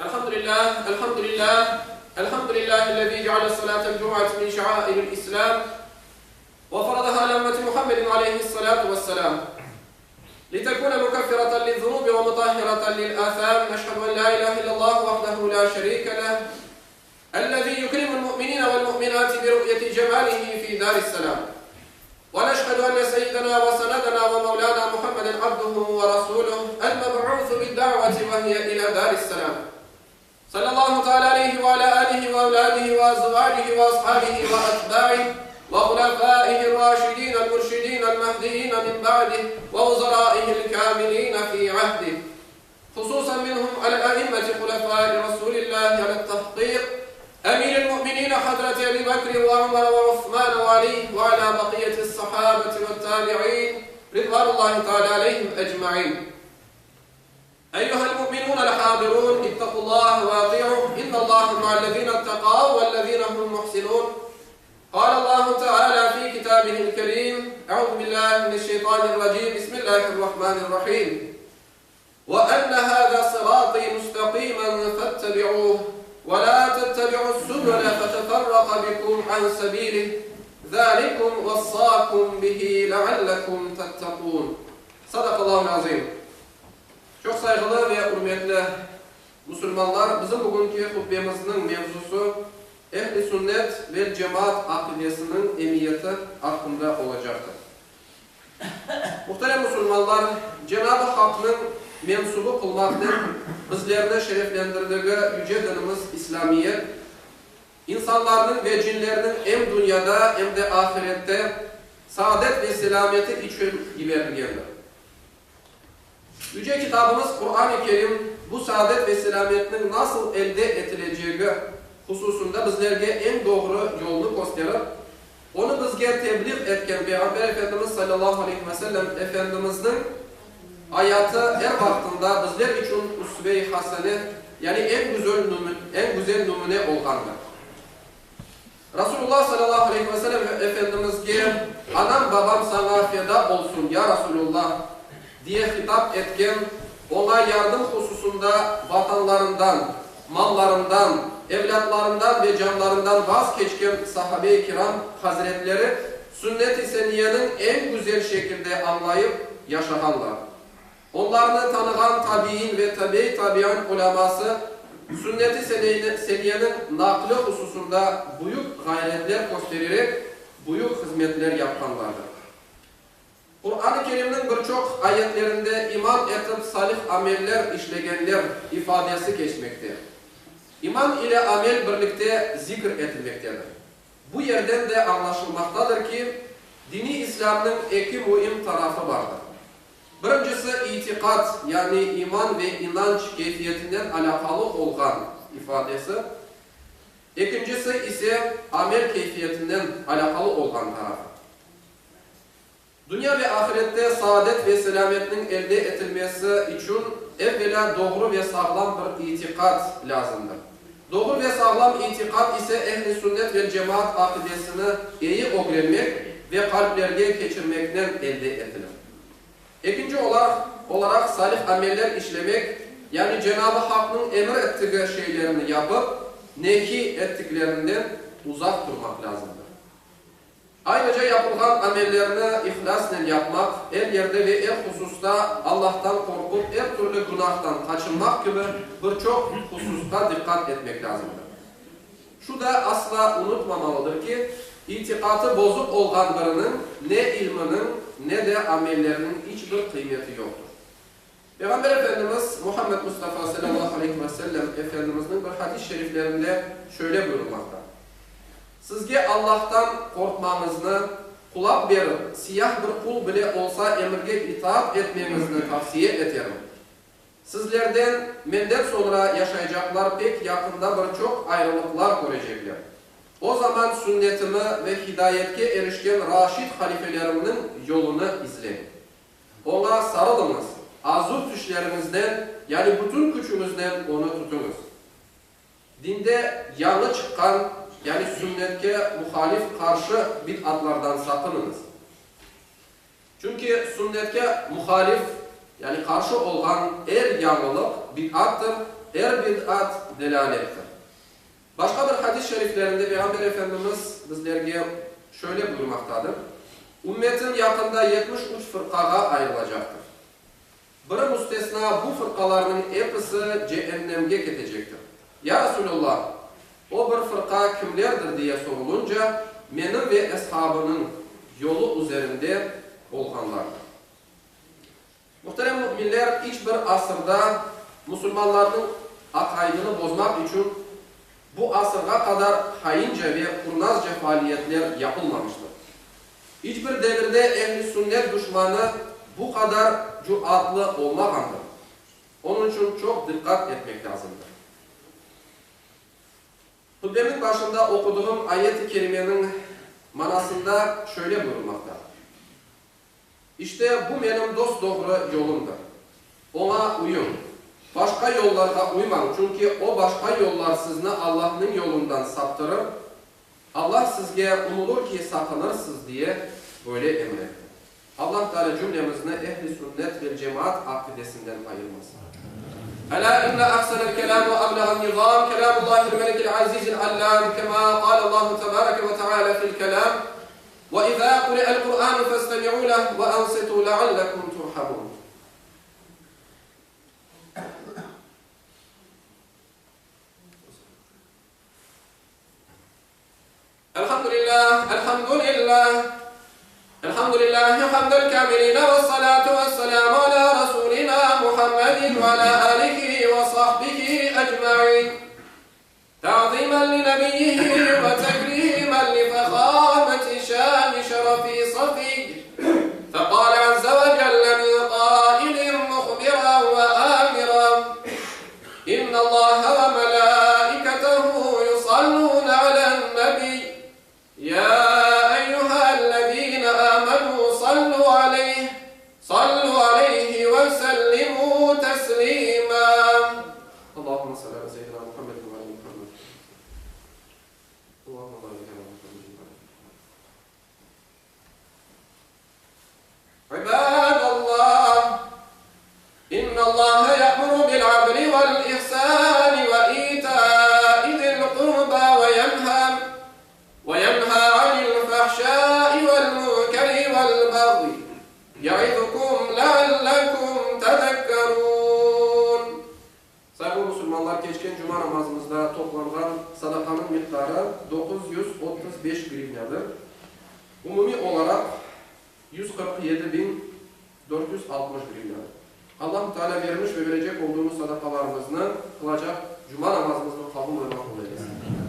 الحمد لله الحمد لله الحمد لله الذي جعل صلاة الجمعة من شعائر الإسلام وفرضها على أمة محمد عليه الصلاة والسلام. لتكون مكفرة للذنوب ومطهرة للآثام نشهد أن لا إله إلا الله وحده لا شريك له الذي يكرم المؤمنين والمؤمنات برؤية جماله في دار السلام. ونشهد أن سيدنا وسندنا ومولانا محمدا عبده ورسوله المبعوث بالدعوة وهي إلى دار السلام. صلى الله تعالى عليه وعلى آله وأولاده وأزواجه وأصحابه وأتباعه وخلفائه الراشدين المرشدين المهديين من بعده ووزرائه الكاملين في عهده. خصوصا منهم على الأئمة خلفاء رسول الله على التحقيق أمير المؤمنين حضرة أبي بكر وعمر وعثمان وعلي وعلى بقية الصحابة والتابعين رضوان الله تعالى عليهم أجمعين. أيها المؤمنون الحاضرون اتقوا الله واطيعوا. إن الله مع الذين اتقوا والذين هم محسنون. قال الله تعالى في كتابه الكريم أعوذ بالله من الشيطان الرجيم. بسم الله الرحمن الرحيم. وأن هذا صراطي مستقيما فاتبعوه. ولا تتبعوا السبل فتفرق بكم عن سبيله. ذلكم وصاكم به لعلكم تتقون. صدق الله العظيم. Çok saygılı ve hürmetli Müslümanlar, bizim bugünkü hutbemizin mevzusu Ehli sünnet ve cemaat akidesinin emniyeti hakkında olacaktır. Muhterem Müslümanlar, Cenab-ı Hakk'ın mensubu kılmaktan bizlerini şereflendirdiği yüce dinimiz İslamiyet, insanların ve cinlerinin hem dünyada hem de ahirette saadet ve selameti için ilerleyenler. Yüce kitabımız Kur'an-ı Kerim bu saadet ve selametin nasıl elde edileceği hususunda bizlerge en doğru yolunu gösterip, onu bizge tebliğ etken Peygamber Efendimiz sallallahu aleyhi ve sellem Efendimiz'in hayatı her vaktinde bizler için usve-i hasene yani en güzel numune, en güzel numune olgandır. Resulullah sallallahu aleyhi ve sellem Efendimiz'e anam babam sana feda olsun ya Resulullah diye hitap etken ona yardım hususunda vatanlarından, mallarından, evlatlarından ve canlarından vazgeçken sahabe-i kiram hazretleri sünnet-i seniyenin en güzel şekilde anlayıp yaşayanlar. Onlarını tanıgan tabi'in ve tabi tabi'an uleması sünnet-i seniyenin nakli hususunda büyük gayretler göstererek büyük hizmetler yapanlardır. Kur'an-ı Kerim'in birçok ayetlerinde iman etip salih ameller işleyenler ifadesi geçmektedir. İman ile amel birlikte zikr edilmektedir. Bu yerden de anlaşılmaktadır ki dini İslam'ın iki mühim tarafı vardır. Birincisi itikat yani iman ve inanç keyfiyetinden alakalı olan ifadesi. İkincisi ise amel keyfiyetinden alakalı olan tarafı. Dünya ve ahirette saadet ve selametin elde edilmesi için evvela doğru ve sağlam bir itikat lazımdır. Doğru ve sağlam itikat ise ehli sünnet ve cemaat akidesini iyi öğrenmek ve kalplerine geçirmekten elde edilir. İkinci olarak, olarak salih ameller işlemek, yani Cenab-ı Hakk'ın emir ettiği şeylerini yapıp, nehi ettiklerinden uzak durmak lazımdır. Ayrıca yapılan amellerini ihlasla yapmak, her yerde ve her hususta Allah'tan korkup her türlü günahtan kaçınmak gibi birçok hususta dikkat etmek lazımdır. Şu da asla unutmamalıdır ki, itikatı bozuk olan birinin ne ilminin ne de amellerinin hiçbir kıymeti yoktur. Peygamber Efendimiz Muhammed Mustafa sallallahu aleyhi ve sellem Efendimizin bir hadis-i şeriflerinde şöyle buyurmakta. Sizge Allah'tan korkmanızını, kulak verip, siyah bir kul bile olsa emirge itaat etmenizni tavsiye ederim. Sizlerden menden sonra yaşayacaklar pek yakında birçok ayrılıklar görecekler. O zaman sünnetimi ve hidayetke erişken raşid halifelerimin yolunu izleyin. Ona sarılınız. Azur düşlerinizden yani bütün gücünüzden onu tutunuz. Dinde yanı çıkan yani sünnetke muhalif karşı bid'atlardan sakınınız. Çünkü sünnetke muhalif yani karşı olan er yanlılık bid'attır. er bid'at delalettir. Başka bir hadis şeriflerinde Peygamber Efendimiz bizlerge şöyle buyurmaktadır. Ümmetin yakında 73 fırkaga ayrılacaktır. Biri müstesna bu fırkalarının hepsi cehennemge gidecektir. Ya Resulullah, o bir fırka kimlerdir diye sorulunca, benim ve eshabının yolu üzerinde olganlardır. Muhterem müminler, hiçbir asırda Müslümanların akaidini bozmak için bu asırga kadar haince ve kurnazca faaliyetler yapılmamıştır. Hiçbir devirde ehli sünnet düşmanı bu kadar cüratlı olmagandır. Onun için çok dikkat etmek lazımdır. Hutbemin başında okuduğum ayet-i kerimenin manasında şöyle buyurulmakta. İşte bu benim dost doğru yolumdur. Ona uyun. Başka yollarda uymayın. Çünkü o başka yollar sizni Allah'ın yolundan saptırır. Allah sizge umulur ki sakınırsınız diye böyle emretti. Allah Teala cümlemizni ehli sünnet ve cemaat akidesinden ayırmasın. ألا إن أحسن الكلام وأبلغ النظام كلام الله الملك العزيز العلام كما قال الله تبارك وتعالى في الكلام وإذا قرئ القرآن فاستمعوا له وأنصتوا لعلكم ترحمون. الحمد لله الحمد لله الحمد لله حمد الكاملين والصلاة والسلام على رسولنا محمد وعلى آله وصحبه أجمعين. تعظيما لنبيه وتكريما لفخامة شان شرف صفي. والبغي يعظكم لعلكم تذكرون Sayın Müslümanlar geçen cuma namazımızda toplanan sadakanın miktarı 935 grivnadır. Umumi olarak 147.460 grivnadır. allah Teala vermiş ve verecek olduğumuz sadakalarımızı kılacak cuma namazımızın kabul olmak